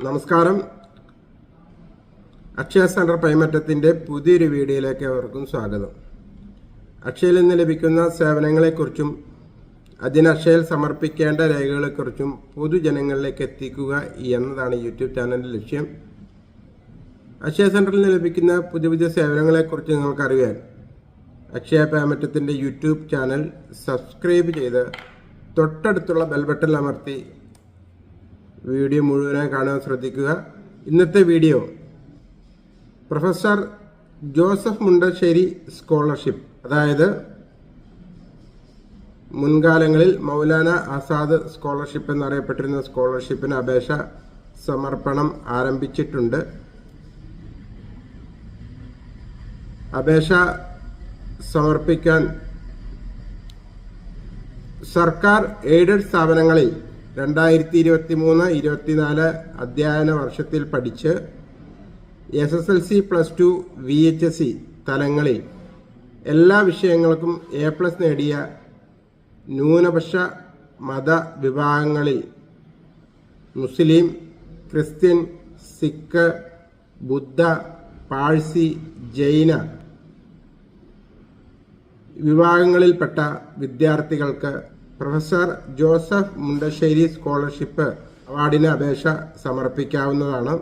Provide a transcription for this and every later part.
നമസ്കാരം. അക്ഷയ സെന്റർ പൈമറ്റത്തിന്റെ പുതിയൊരു വീഡിയോയിലേക്ക് അവർക്കും സ്വാഗതം. അക്ഷയയിൽ നിന്ന് ലഭിക്കുന്ന സേവനങ്ങളെക്കുറിച്ചും അതിന് അക്ഷയയിൽ സമർപ്പിക്കേണ്ട രേഖകളെക്കുറിച്ചും പൊതുജനങ്ങളിലേക്ക് എത്തിക്കുക എന്നതാണ് യൂട്യൂബ് ചാനലിന്റെ ലക്ഷ്യം. അക്ഷയ സെന്ററിൽ നിന്ന് ലഭിക്കുന്ന പുതിയ പുതിയ സേവനങ്ങളെക്കുറിച്ച് നിങ്ങൾക്കറിയാൻ അക്ഷയ പേമറ്റത്തിന്റെ യൂട്യൂബ് ചാനൽ സബ്സ്ക്രൈബ് ചെയ്ത് തൊട്ടടുത്തുള്ള ബെൽബട്ടൺ അമർത്തി വീഡിയോ മുഴുവനായി കാണാൻ ശ്രദ്ധിക്കുക. ഇന്നത്തെ video professor Joseph Mundassery scholarship. അതായത് മുൻകാലങ്ങളിൽ മൗലാന ആസാദ് സ്കോളർഷിപ്പ് എന്നറിയപ്പെട്ടിരുന്ന സ്കോളർഷിപ്പിന് അപേക്ഷ സമർപ്പണം ആരംഭിച്ചിട്ടുണ്ട്. അപേക്ഷ സമർപ്പിക്കാൻ സർക്കാർ എയ്ഡഡ് സ്ഥാപനങ്ങളിൽ രണ്ടായിരത്തി ഇരുപത്തി മൂന്ന് ഇരുപത്തിനാല് അധ്യയന വർഷത്തിൽ പഠിച്ച് S S L C plus two V H S C തലങ്ങളിൽ എല്ലാ വിഷയങ്ങൾക്കും എ പ്ലസ് നേടിയ ന്യൂനപക്ഷ മത വിഭാഗങ്ങളിൽ മുസ്ലിം ക്രിസ്ത്യൻ സിഖ് ബുദ്ധ പാഴ്സി ജൈന വിഭാഗങ്ങളിൽപ്പെട്ട വിദ്യാർത്ഥികൾക്ക് പ്രൊഫസർ ജോസഫ് മുണ്ടശ്ശേരി സ്കോളർഷിപ്പ് അവാർഡിന് അപേക്ഷ സമർപ്പിക്കാവുന്നതാണ്.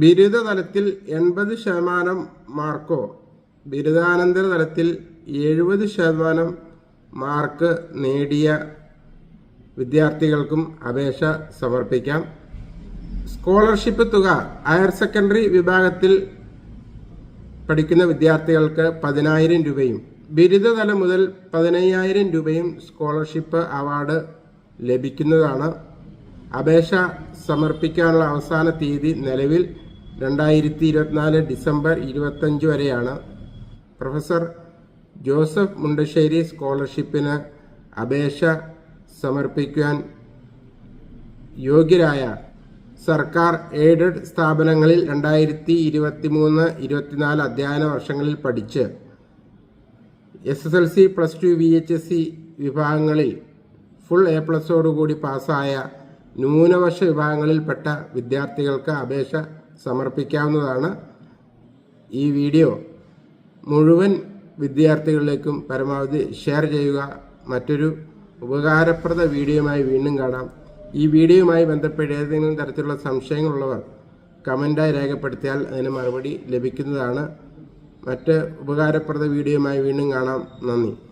ബിരുദ തലത്തിൽ എൺപത് ശതമാനം മാർക്കോ ബിരുദാനന്തര തലത്തിൽ എഴുപത് ശതമാനം മാർക്ക് നേടിയ വിദ്യാർത്ഥികൾക്കും അപേക്ഷ സമർപ്പിക്കാം. സ്കോളർഷിപ്പ് തുക ഹയർ സെക്കൻഡറി വിഭാഗത്തിൽ പഠിക്കുന്ന വിദ്യാർത്ഥികൾക്ക് പതിനായിരം രൂപയും ബിരുദതലം മുതൽ പതിനയ്യായിരം രൂപയും സ്കോളർഷിപ്പ് അവാർഡ് ലഭിക്കുന്നതാണ്. അപേക്ഷ സമർപ്പിക്കാനുള്ള അവസാന തീയതി നിലവിൽ രണ്ടായിരത്തി ഇരുപത്തിനാല് ഡിസംബർ ഇരുപത്തഞ്ച് വരെയാണ്. പ്രൊഫസർ ജോസഫ് മുണ്ടശ്ശേരി സ്കോളർഷിപ്പിന് അപേക്ഷ സമർപ്പിക്കാൻ യോഗ്യരായ സർക്കാർ എയ്ഡഡ് സ്ഥാപനങ്ങളിൽ രണ്ടായിരത്തി ഇരുപത്തി മൂന്ന് ഇരുപത്തിനാല് അധ്യയന വർഷങ്ങളിൽ പഠിച്ച് S S L C plus two V H S C വിഭാഗങ്ങളിൽ ഫുൾ എ പ്ലസോടുകൂടി പാസ്സായ ന്യൂനപക്ഷ വിഭാഗങ്ങളിൽപ്പെട്ട വിദ്യാർത്ഥികൾക്ക് അപേക്ഷ സമർപ്പിക്കാവുന്നതാണ് ഈ വീഡിയോ. മുഴുവൻ വിദ്യാർത്ഥികളിലേക്കും പരമാവധി ഷെയർ ചെയ്യുക. മറ്റൊരു ഉപകാരപ്രദ വീഡിയോയുമായി വീണ്ടും കാണാം. ഈ വീഡിയോയുമായി ബന്ധപ്പെട്ട് ഏതെങ്കിലും തരത്തിലുള്ള സംശയങ്ങളുള്ളവർ കമന്റായി രേഖപ്പെടുത്തിയാൽ അതിന് മറുപടി ലഭിക്കുന്നതാണ്. മറ്റ് ഉപകാരപ്രദ വീഡിയോയുമായി വീണ്ടും കാണാം. നന്ദി.